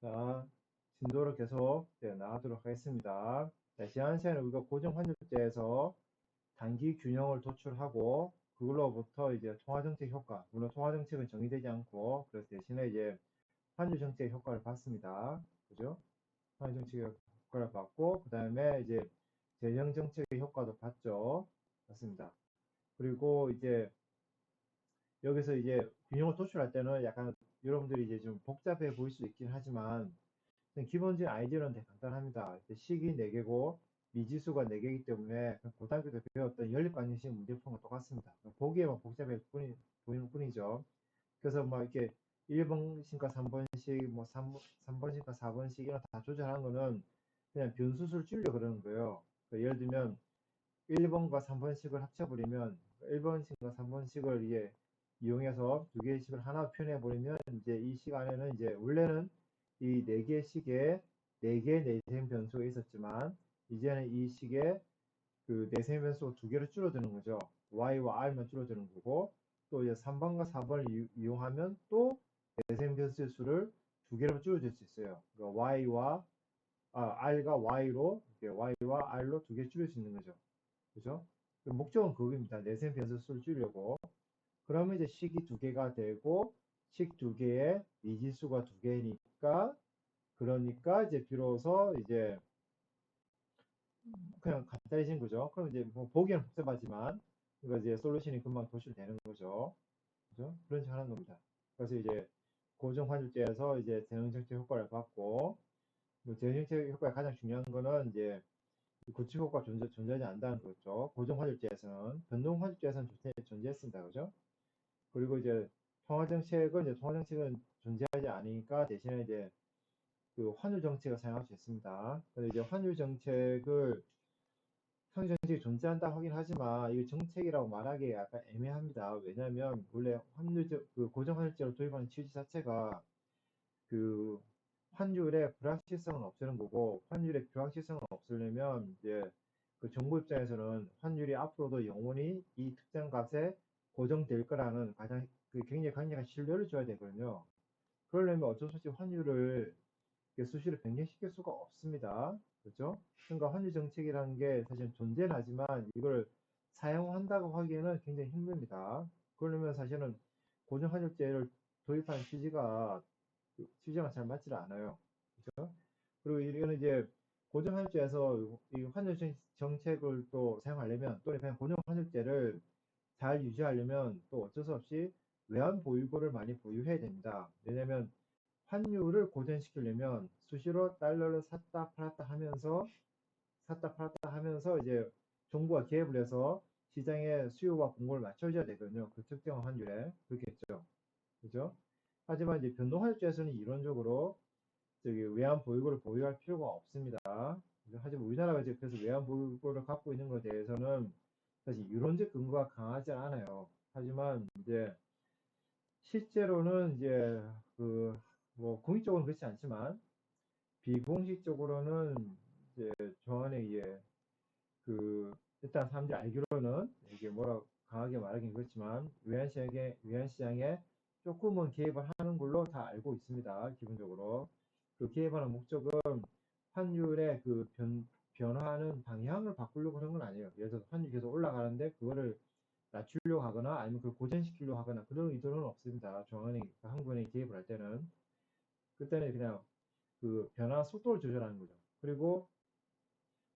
자, 진도를 계속 네, 나가도록 하겠습니다. 자, 지난 시간에 우리가 고정 환율제에서 단기 균형을 도출하고 그걸로부터 이제 통화정책 효과, 물론 통화정책은 정의되지 않고 그래서 대신에 이제 환율정책 효과를 봤습니다. 그죠? 환율정책 효과를 봤고 그 다음에 이제 재정정책의 효과도 봤죠. 맞습니다. 그리고 이제 여기서 이제 균형을 도출할 때는 약간 여러분들이 이제 좀 복잡해 보일 수 있긴 하지만 기본적인 아이디어는 되게 간단합니다. 식이 4개고 미지수가 4개이기 때문에 고등학교 때 배웠던 연립방정식 문제풀과 똑같습니다. 보기에만 복잡해 뿐이, 보이는 뿐이죠. 그래서 뭐 이렇게 1번씩과 3번씩, 뭐 3, 3번씩과 4번씩 이런 다 조절하는 거는 그냥 변수수를 줄여 그러는 거예요. 그러니까 예를 들면 1번과 3번씩을 합쳐버리면 1번씩과 3번씩을 이게 이용해서 두 개의 식을 하나 표현해 버리면 이제 이 시간에는 이제 원래는 이 네 개의 식에 네 개의 내생 변수가 있었지만 이제는 이 식에 그 내생 변수 두 개를 줄어드는 거죠. y와 r만 줄어드는 거고 또 이제 3번과 4번을 이용하면 또 내생 변수의 수를 두 개로 줄여줄 수 있어요. 그러니까 y와 아, r과 y로 y와 r로 두 개 줄일 수 있는 거죠. 그죠? 목적은 그겁니다. 내생 변수 수를 줄이려고. 그러면 이제 식이 두 개가 되고 식 두 개에 미지수가 두 개니까 그러니까 이제 비로소 이제 그냥 간단해진 거죠. 그럼 이제 뭐 보기에는 복잡하지만 이거 이제 솔루션이 금방 도출되는 거죠. 그죠? 그런 식으로 하는 겁니다. 그래서 이제 고정 환율제에서 이제 대응정책 효과를 받고 뭐 대응정책 효과의 가장 중요한 거는 이제 구축 효과 존재, 존재하지 않는다는 거죠. 고정 환율제에서는 변동 환율제에서는 존재했습니다. 그죠? 그리고 이제 통화정책은 이제 통화정책은 존재하지 않으니까 대신에 이제 그 환율 정책을 사용할 수 있습니다. 근데 이제 환율 정책을 환율 정책이 존재한다 하긴 하지만 이게 정책이라고 말하기 약간 애매합니다. 왜냐하면 원래 환율 그 고정 환율제로 도입하는 취지 자체가 그 환율의 불확실성은 없애는 거고 환율의 불확실성을 없애려면 이제 그 정부 입장에서는 환율이 앞으로도 영원히 이 특정 값에 고정될 거라는 가장 그 굉장히 강력한 신뢰를 줘야 되거든요. 그러려면 어쩔 수 없이 환율을 수시로 변경시킬 수가 없습니다. 그렇죠? 그러니까 환율 정책이라는 게 사실 존재는 하지만 이걸 사용한다고 하기에는 굉장히 힘듭니다. 그러려면 사실은 고정 환율제를 도입하는 취지가 취지가 잘 맞지 않아요. 그렇죠? 그리고 이거는 이제 고정 환율제에서 이 환율 정책을 또 사용하려면 또는 그냥 고정 환율제를 잘 유지하려면 또 어쩔 수 없이 외환 보유고를 많이 보유해야 됩니다. 왜냐면 환율을 고정시키려면 수시로 달러를 샀다 팔았다 하면서 샀다 팔았다 하면서 이제 정부가 개입을 해서 시장의 수요와 공급을 맞춰줘야 되거든요. 그 특정 환율에 그렇겠죠. 그죠? 하지만 이제 변동환율제에서는 이론적으로 저기 외환 보유고를 보유할 필요가 없습니다. 하지만 우리나라가 이제 그래서 외환 보유고를 갖고 있는 것에 대해서는 사실 이론적 근거가 강하지 않아요. 하지만 이제 실제로는 이제 그 뭐 공식적으로는 그렇지 않지만 비공식적으로는 이제 조안에 의해 그 일단 사람들이 알기로는 이게 뭐라 강하게 말하긴 그렇지만 외환시장에 외환시장에 조금은 개입을 하는 걸로 다 알고 있습니다. 기본적으로 그 개입하는 목적은 환율의 그 변, 변화하는 방향을 바꾸려고 하는 건 아니에요. 예를 들어서 환율이 계속 올라가는데 그거를 낮추려고 하거나 아니면 그걸 고정시키려고 하거나 그런 의도는 없습니다. 중앙은행, 한국은행이 개입을 할 때는. 그때는 그냥 그 변화 속도를 조절하는 거죠. 그리고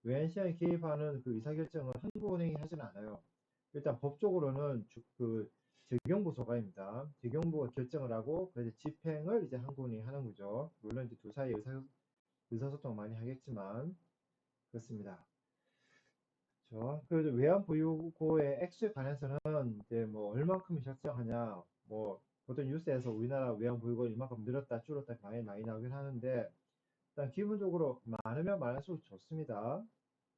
외환시장에 개입하는 그 의사결정을 한국은행이 하지는 않아요. 일단 법적으로는 주, 그 재경부 소관입니다. 재경부가 결정을 하고 그래서 집행을 이제 한국은행이 하는 거죠. 물론 이제 두 사이 의사, 의사소통 많이 하겠지만 그렇습니다. 그렇죠. 그래서 외환 보유고의 액수에 관해서는 이제 뭐 얼만큼 결정하냐, 뭐 보통 뉴스에서 우리나라 외환 보유고 이만큼 늘었다 줄었다 많이 많이 나오긴 하는데 일단 기본적으로 많으면 많을수록 좋습니다.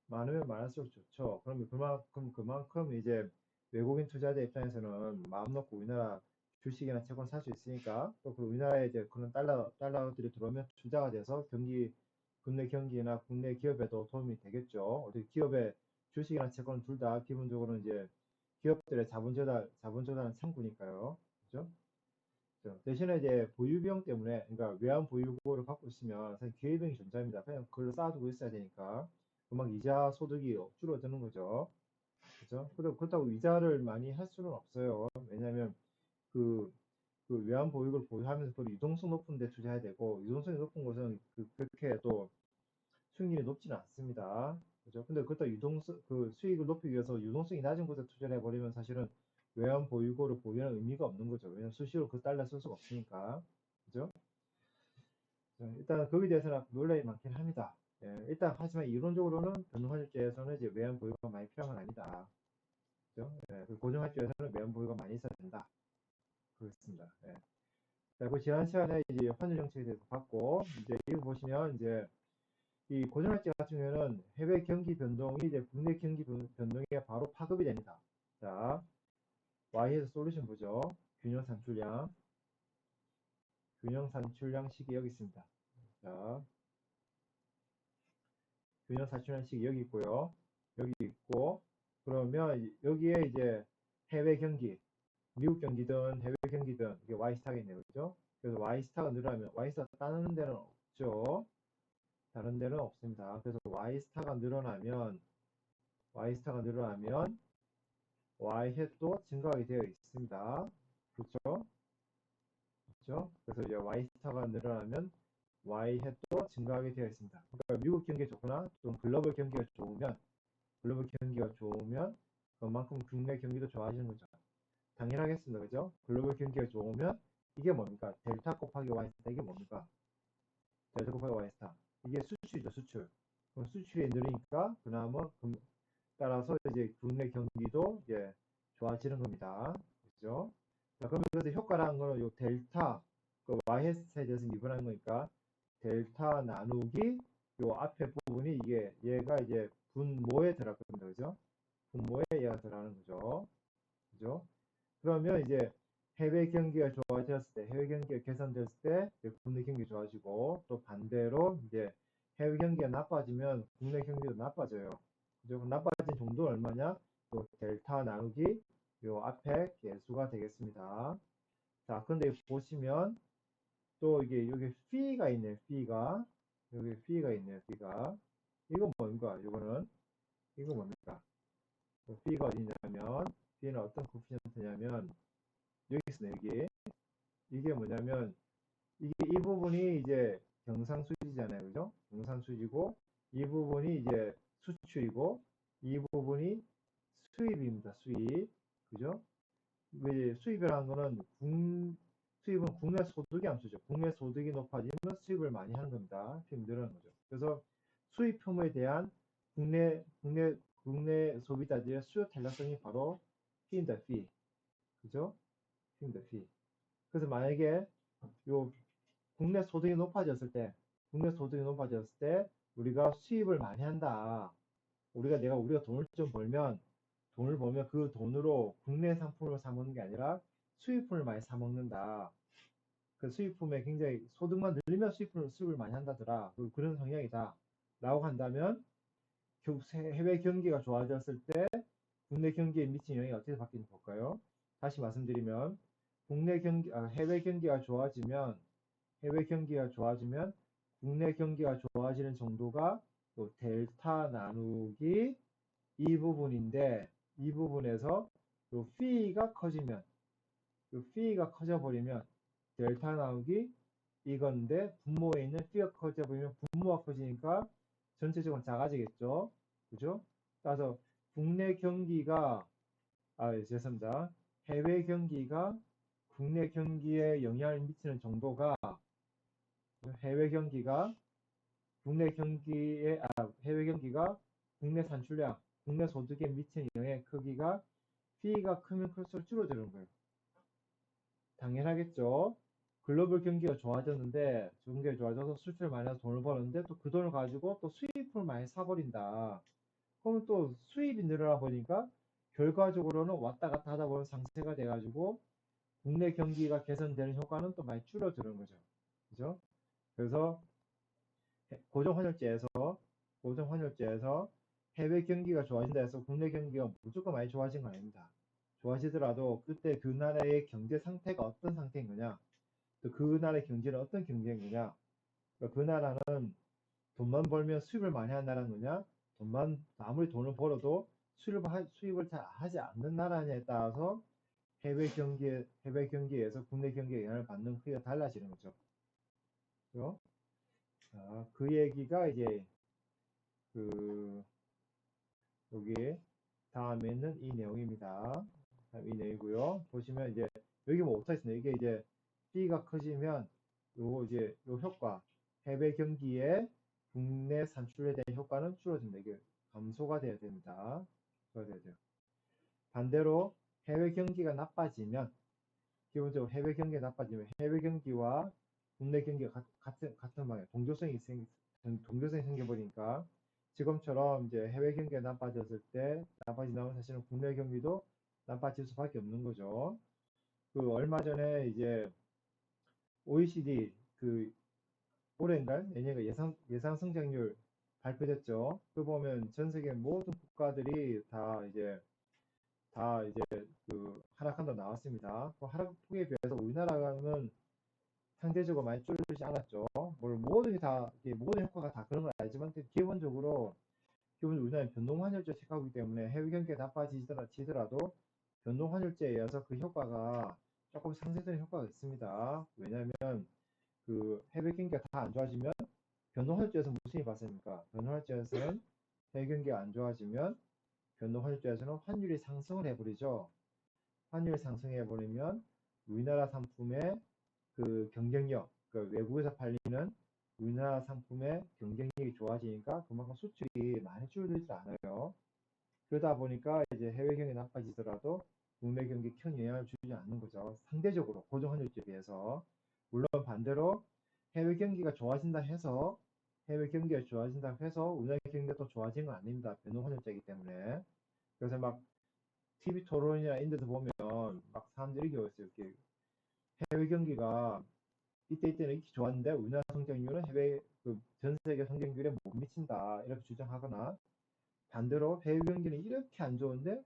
많으면 많을수록 좋죠. 그러면 그만큼 그만큼 이제 외국인 투자자 입장에서는 마음 놓고 우리나라 주식이나 채권 살 수 있으니까 또 그 우리나라에 이제 그런 달러 달러들이 들어오면 투자가 돼서 경기 국내 경기나 국내 기업에도 도움이 되겠죠. 어떻게 기업의 주식이나 채권 둘 다 기본적으로 이제 기업들의 자본 조달, 자본 조달은 창구니까요. 그죠? 대신에 이제 보유비용 때문에, 그러니까 외환 보유고를 갖고 있으면 사실 기회비용이 존재합니다. 그냥 그걸 쌓아두고 있어야 되니까. 그만 이자 소득이 줄어드는 거죠. 그죠? 그렇다고 이자를 많이 할 수는 없어요. 왜냐면 그, 그 외환 보유고를 보유하면서 그 유동성 높은 데 투자해야 되고, 유동성이 높은 곳은 그, 그렇게 또 수익률이 높지는 않습니다. 그죠? 근데 그렇다고 유동성, 그 수익을 높이기 위해서 유동성이 낮은 곳에 투자를 해버리면 사실은 외환 보유고를 보유하는 의미가 없는 거죠. 왜냐면 수시로 그 달러 쓸 수가 없으니까. 그죠? 자, 일단 거기에 대해서는 논란이 많긴 합니다. 예, 일단 하지만 이론적으로는 변동환율제에서는 이제 외환 보유가 많이 필요한 건 아니다. 그죠? 예, 그 고정환율제에서는 외환 보유가 많이 있어야 된다. 그렇습니다. 예. 자, 그 지난 시간에 이제 환율 정책에 대해서 봤고, 이제 이거 보시면 이제 이 고정환율제 같은 경우에는 해외 경기 변동이 이제 국내 경기 변- 변동에 바로 파급이 됩니다. 자, Y에서 솔루션 보죠. 균형 산출량. 균형 산출량식이 여기 있습니다. 자, 균형 산출량식이 여기 있고요. 여기 있고, 그러면 여기에 이제 해외 경기, 미국 경기든 해외 경기든 이게 Y스타겠네요. 그죠? 그래서 Y스타가 늘어나면, Y스타 다른 데는 없죠. 다른 데는 없습니다. 그래서 Y스타가 늘어나면, Y스타가 늘어나면, Y햇도 증가하게 되어 있습니다. 그렇죠? 그렇죠? 그래서 이제 Y스타가 늘어나면 Y햇도 증가하게 되어 있습니다. 그러니까 미국 경기가 좋거나 좀 글로벌 경기가 좋으면 글로벌 경기가 좋으면 그만큼 국내 경기도 좋아지는 거죠. 당연하겠습니다. 그죠? 글로벌 경기가 좋으면 이게 뭡니까? 델타 곱하기 Y스타 이게 뭡니까? 델타 곱하기 Y스타 이게 수출이죠 수출. 그럼 수출이 늘으니까 그나마 금- 따라서 이제 국내 경기도 이제 좋아지는 겁니다. 그죠? 자, 그러면 그래서 효과라는 거는 요 델타, 그 y햇에 대해서 미분하는 거니까 델타 나누기 요 앞에 부분이 이게 얘가 이제 분모에 들어갈 겁니다. 그죠? 분모에 얘가 들어가는 거죠. 그죠? 그러면 이제 해외 경기가 좋아졌을 때, 해외 경기가 개선됐을 때 국내 경기 좋아지고 또 반대로 이제 해외 경기가 나빠지면 국내 경기도 나빠져요. 그죠? 나빠진 정도는 얼마냐? 요 델타 나누기 요 앞에 개수가 되겠습니다. 자, 근데 보시면 또 이게 여기 fee가 있네요. fee가 여기 fee가 있네요. fee가 이거 뭡니까? 이거는 이거 뭡니까? 그 fee가 어디냐면 fee는 어떤 코피션트냐면 여기 있어요. 여기 이게 뭐냐면 이게 이 부분이 이제 경상수지잖아요. 그죠? 경상수지고 이 부분이 이제 수출이고 이 부분이 수입입니다. 수입. 그죠? 왜 수입이라는 거는 국, 수입은 국내 소득이 함수죠. 국내 소득이 높아지면 수입을 많이 하는 겁니다. 늘어나는 거죠. 그래서 수입 혐오에 대한 국내 국내 국내 소비자들의 수요 탄력성이 바로 fee입니다. fee. 그죠? Fee입니다. fee. 그래서 만약에 요 국내 소득이 높아졌을 때 국내 소득이 높아졌을 때 우리가 수입을 많이 한다. 우리가 내가 우리가 돈을 좀 벌면 돈을 벌면 그 돈으로 국내 상품을 사 먹는 게 아니라 수입품을 많이 사 먹는다. 그 수입품에 굉장히 소득만 늘리면 수입품을 수입을 많이 한다더라. 그- 그런 성향이다. 라고 한다면 겨- 해외 경기가 좋아졌을 때 국내 경기에 미친 영향이 어떻게 바뀌는지 볼까요? 다시 말씀드리면 국내 경기 아, 해외 경기가 좋아지면 해외 경기가 좋아지면 국내 경기가 좋아지는 정도가 또 델타 나누기 이 부분인데 이 부분에서 요 fee가 커지면 요 fee가 커져 버리면 델타 나누기 이건데 분모에 있는 fee가 커져 버리면 분모가 커지니까 전체적으로 작아지겠죠. 그죠? 따라서 국내 경기가 아 예, 죄송합니다. 해외 경기가 국내 경기에 영향을 미치는 정도가 해외 경기가 국내 경기에 아 해외 경기가 국내 산출량, 국내 소득에 미치는 영향의 크기가 P가 크면 클수록 줄어드는 거예요. 당연하겠죠. 글로벌 경기가 좋아졌는데 경기가 좋아져서 수출 많이 해서 돈을 버는데 또 그 돈을 가지고 또 수입을 많이 사버린다. 그러면 또 수입이 늘어나 보니까 결과적으로는 왔다 갔다 하다 보면 상세가 돼가지고 국내 경기가 개선되는 효과는 또 많이 줄어드는 거죠. 그죠? 그래서 고정 환율제에서 고정 환율제에서 해외 경기가 좋아진다 해서 국내 경기가 무조건 많이 좋아진 건 아닙니다. 좋아지더라도 그때 그 나라의 경제 상태가 어떤 상태인 거냐 또 그 나라의 경제는 어떤 경제냐? 그러니까 그 나라는 돈만 벌면 수입을 많이 하는 나라는 거냐? 돈만 아무리 돈을 벌어도 수입을 하- 수입을 잘 하지 않는 나라냐에 따라서 해외 경제 해외 경제에서 국내 경제에 영향을 받는 크기가 달라지는 거죠. 그죠? 자, 그 얘기가 이제 그 여기 다음에는 이 내용입니다. 이 내용이고요. 보시면 이제 여기 뭐 오타 있습니다. 이게 이제 B가 커지면 요 이제 요 효과 해외 경기에 국내 산출에 대한 효과는 줄어듭니다. 이게 감소가 돼야 됩니다. 그래야 돼요. 반대로 해외 경기가 나빠지면 기본적으로 해외 경기가 나빠지면 해외 경기와 국내 경기가 같- 같은 같은 방향 동조성이 생 동조성이 생겨버리니까 지금처럼 이제 해외 경기가 나빠졌을 때 나빠진다면 사실은 국내 경기도 나빠질 수밖에 없는 거죠. 그 얼마 전에 이제 OECD 그 올해인가요? 내년에 예상 예상 성장률 발표됐죠. 그 보면 전 세계 모든 국가들이 다 이제 다 이제 그 하락한다 나왔습니다. 그 하락폭에 비해서 우리나라는 상대적으로 많이 줄지 않았죠. 물론 모든 게 다, 이게 모든 효과가 다 그런 건 알지만, 기본적으로, 기본적으로 우리나라는 변동환율제 체크하기 때문에 해외 경기가 나빠지더라도 변동환율제에 의해서 그 효과가 조금 상쇄되는 효과가 있습니다. 왜냐하면 그 해외 경기가 다 안 좋아지면 변동환율제에서 무슨 일이 발생합니까? 변동환율제에서는 해외 경기가 안 좋아지면 변동환율제에서는 환율이 상승을 해버리죠. 환율 상승해 버리면 우리나라 상품의 그 경쟁력, 그 외국에서 팔리는 우리나라 상품의 경쟁력이 좋아지니까 그만큼 수출이 많이 줄어들지 않아요. 그러다 보니까 이제 해외 경기 나빠지더라도 국내 경기에 큰 영향을 주지 않는 거죠. 상대적으로 고정 환율제에 비해서. 물론 반대로 해외 경기가 좋아진다 해서 해외 경기가 좋아진다 해서 우리나라 경기가 또 좋아진 건 아닙니다. 변동환율제이기 때문에. 그래서 막 TV 토론이나 이런 데서 보면 막 사람들이. 이렇게 해외 경기가 이때 이때는 이렇게 좋았는데 우리나라 성장률은 해외 그 전 세계 성장률에 못 미친다 이렇게 주장하거나 반대로 해외 경기는 이렇게 안 좋은데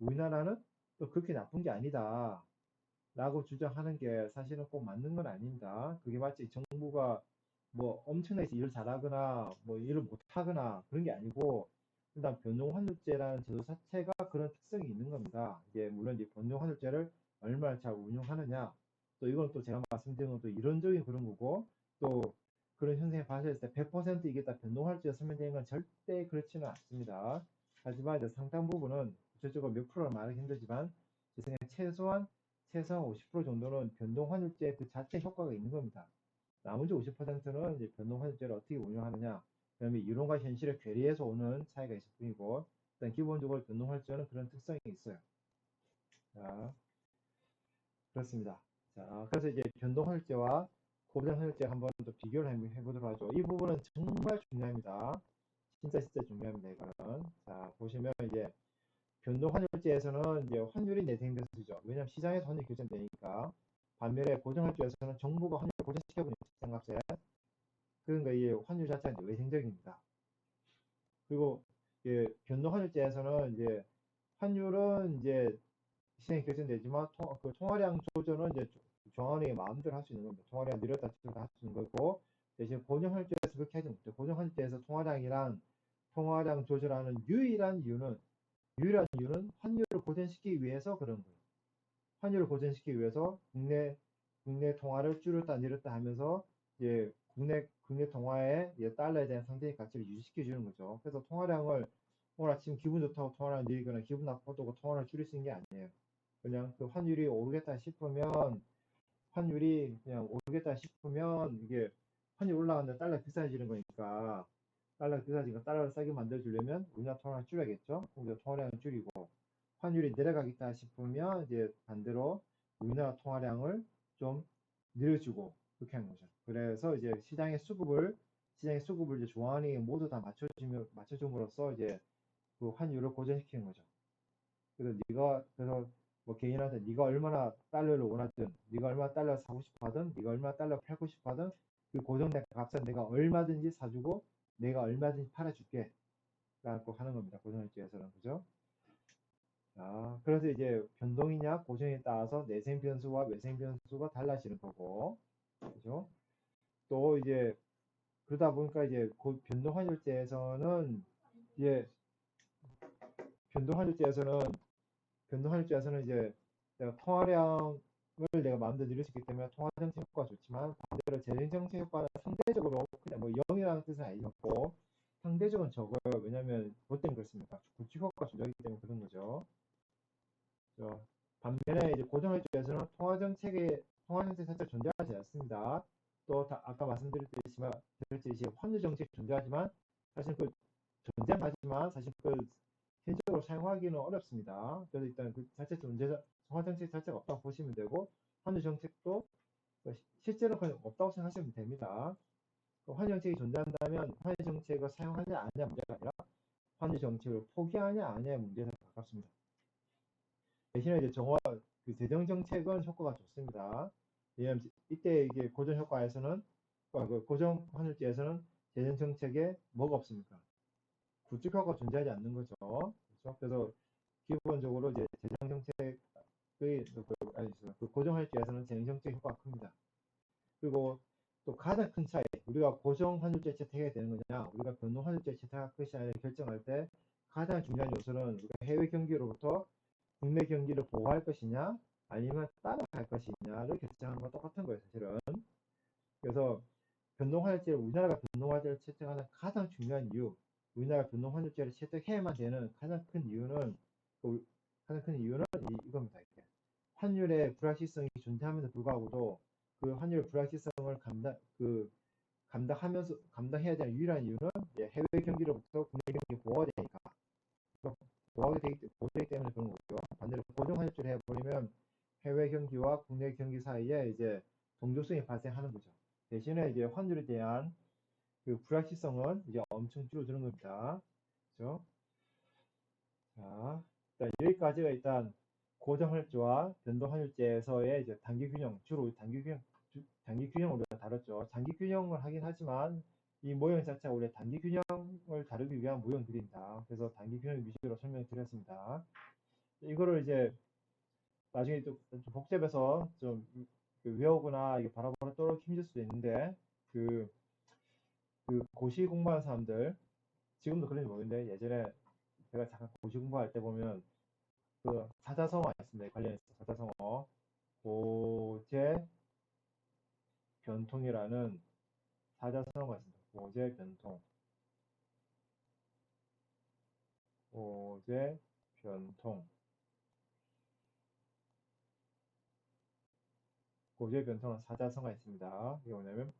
우리나라는 또 그렇게 나쁜 게 아니다 라고 주장하는 게 사실은 꼭 맞는 건 아닙니다. 그게 마치 정부가 뭐 엄청나게 일을 잘하거나 뭐 일을 못하거나 그런 게 아니고 일단 변동환율제라는 제도 자체가 그런 특성이 있는 겁니다. 이게 물론 이제 변동환율제를 얼마나 잘 운용하느냐 또 이건 또 제가 말씀드린 건 또 이론적인 그런 거고 또 그런 현상이 발생했을 때 100% 이게 다 변동할지가 설명되는 건 절대 그렇지는 않습니다. 하지만 이제 상당 부분은 구체적으로 몇 프로를 말하기 힘들지만 제 생각에 최소한 최소한 50% 정도는 변동환율제 그 자체 효과가 있는 겁니다. 나머지 50%는 이제 변동 환율제를 어떻게 운영하느냐, 그다음에 이론과 현실의 괴리에서 오는 차이가 있을 뿐이고, 일단 기본적으로 변동 환율제는 그런 특성이 있어요. 자, 그렇습니다. 자, 그래서 이제 변동 환율제와 고정환율제 한번 또 비교를 해- 해보도록 하죠. 이 부분은 정말 중요합니다. 진짜 진짜 중요합니다. 이거는. 자, 보시면 이제 변동 환율제에서는 이제 환율이 내생변수죠. 왜냐하면 시장에서 환율이 결정되니까. 반면에 고정환율제에서는 정부가 환율을 고정시켜버리는 시장값에. 그러니까 이 환율 자체가 외생적입니다. 그리고 이제 변동 환율제에서는 이제 환율은 이제 시장이 결정되지만 통, 그 통화량 조절은 이제 정한이 마음대로 할 수 있는 겁니다. 통화량 늘렸다 줄였다 할 수 있는 거고 대신 고정 환율제에서 그렇게 하지 못해요. 고정 환율제에서 통화량이랑 통화량 조절하는 유일한 이유는 유일한 이유는 환율을 고정시키기 위해서 그런 거예요. 환율을 고정시키기 위해서 국내 국내 통화를 줄였다 내렸다 하면서 이제 국내 국내 통화의 이제 달러에 대한 상대의 가치를 유지시켜 주는 거죠. 그래서 통화량을 오늘 아침 기분 좋다고 통화를 늘리거나 기분 나쁘다고 통화를 줄일 수 있는 게 아니에요. 그냥 그 환율이 오르겠다 싶으면 환율이 그냥 오르겠다 싶으면 이게 환율 올라가는데 달러 비싸지는 거니까 달러가 비싸지니까 달러를 싸게 만들어주려면 우리나라 통화를 줄여야겠죠. 이제 통화량을 줄이고 환율이 내려가겠다 싶으면 이제 반대로 우리나라 통화량을 좀 늘려주고 그렇게 하는 거죠. 그래서 이제 시장의 수급을 시장의 수급을 이제 조한이 모두 다 맞춰주며 맞춰줌으로써 이제 그 환율을 고정시키는 거죠. 그래서 네가 그래서 뭐 개인한테 네가 얼마나 달러를 원하든 네가 얼마나 달러 사고 싶어 하든 네가 얼마나 달러 팔고 싶어 하든 그 고정된 값은 내가 얼마든지 사주고 내가 얼마든지 팔아줄게 라고 하는 겁니다. 고정일지에서는 그죠? 자, 그래서 이제 변동이냐 고정에 따라서 내생 변수와 외생 변수가 달라지는 거고 그죠? 또 이제 그러다 보니까 이제 그 변동 환율제에서는 이제 변동 환율제에서는 변동 환율제에서는 이제 내가 통화량을 내가 마음대로 늘릴 수 있기 때문에 통화 정책 효과가 좋지만 반대로 재정 정책 효과는 상대적으로 그냥 뭐 0이라는 뜻은 아니고 상대적으로 적어요. 왜냐하면 뭐 때문에 그렇습니까? 구축 효과 조절이기 때문에 그런 거죠. 그죠? 반면에 이제 고정환율제에서는 통화 정책의 통화 정책 자체가 존재하지 않습니다. 또 다- 아까 말씀드렸듯이 드렸듯이 환율 정책이 존재하지만 사실 그 존재하지만 사실 그 현실적으로 사용하기는 어렵습니다. 그래서 일단 그 자체 존재 통화 정책 자체가 없다고 보시면 되고 환율 정책도 그 시- 실제로 그냥 없다고 생각하시면 됩니다. 그 환율 정책이 존재한다면 환율 정책을 사용하냐 아니냐 문제가 아니라 환율 정책을 포기하냐 아니냐의 문제에 가깝습니다. 대신에 이제 정화 그 재정 정책은 효과가 좋습니다. 왜냐하면 이때 이게 고정 효과에서는 아, 그 고정 환율제에서는 재정 정책에 뭐가 없습니까? 구축 효과가 존재하지 않는 거죠. 그렇죠? 그래서 기본적으로 이제 재정 정책의 그, 그, 고정 환율제에서는 재정 정책 효과가 큽니다. 그리고 또 가장 큰 차이, 우리가 고정 환율제 채택해야 되는 거냐, 우리가 변동 환율제 채택할 것이냐 결정할 때 가장 중요한 요소는 우리가 해외 경기로부터 국내 경기를 보호할 것이냐, 아니면 따라갈 것이냐를 결정하는 건 똑같은 거예요, 사실은. 그래서 변동 환율제를 우리나라가 변동 환율제를 채택하는 가장 중요한 이유, 우리나라 변동 환율제를 채택해야만 되는 가장 큰 이유는 그 가장 큰 이유는 이, 이겁니다. 이게. 환율의 불확실성이 존재함에도 불구하고도 그 환율 불확실성을 감당 그 감당하면서 감당해야 되는 유일한 이유는 이제 해외 경기로부터 국내 경기 보호가 되니까 보호하게 되기, 때문에 그런 거고요. 반대로 고정 환율제를 해버리면 해외 경기와 국내 경기 사이에 이제 동조성이 발생하는 거죠. 대신에 이제 환율에 대한 그 불확실성은 이제 엄청 줄어드는 겁니다. 그죠? 자, 일단 여기까지가 일단 고정 환율제와 변동 환율제에서의 이제 단기 균형, 주로 단기 균형, 주- 단기 우리가 다뤘죠. 장기 균형을 하긴 하지만 이 모형 자체가 원래 단기 균형을 다루기 위한 모형들입니다. 그래서 단기 균형 위주로 설명드렸습니다. 이거를 이제 나중에 좀, 좀 복잡해서 좀그 외우거나 이게 바로바로 떠오르기 힘들 수도 있는데 그, 그 고시 공부하는 사람들 지금도 그런지 모르겠는데 예전에 제가 잠깐 고시 공부할 때 보면 그 사자성어 있습니다. 관련해서 사자성어 고제 변통이라는 사자성어가 있습니다. 고제 변통 고제 변통 고제 변통은 사자성어가 있습니다. 이게 뭐냐면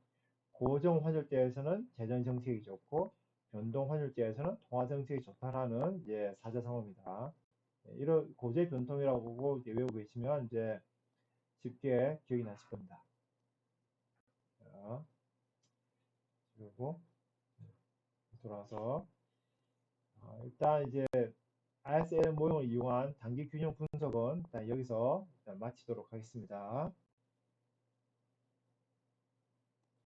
고정 환율제에서는 재정 정책이 좋고 변동 환율제에서는 통화 정책이 좋다라는 이제 사자성어입니다. 네, 이런 고제 변통이라고 외우고 계시면 이제 쉽게 기억이 나실 겁니다. 자, 그리고 돌아서 아, 일단 이제 ISL 모형을 이용한 단기 균형 분석은 일단 여기서 일단 마치도록 하겠습니다.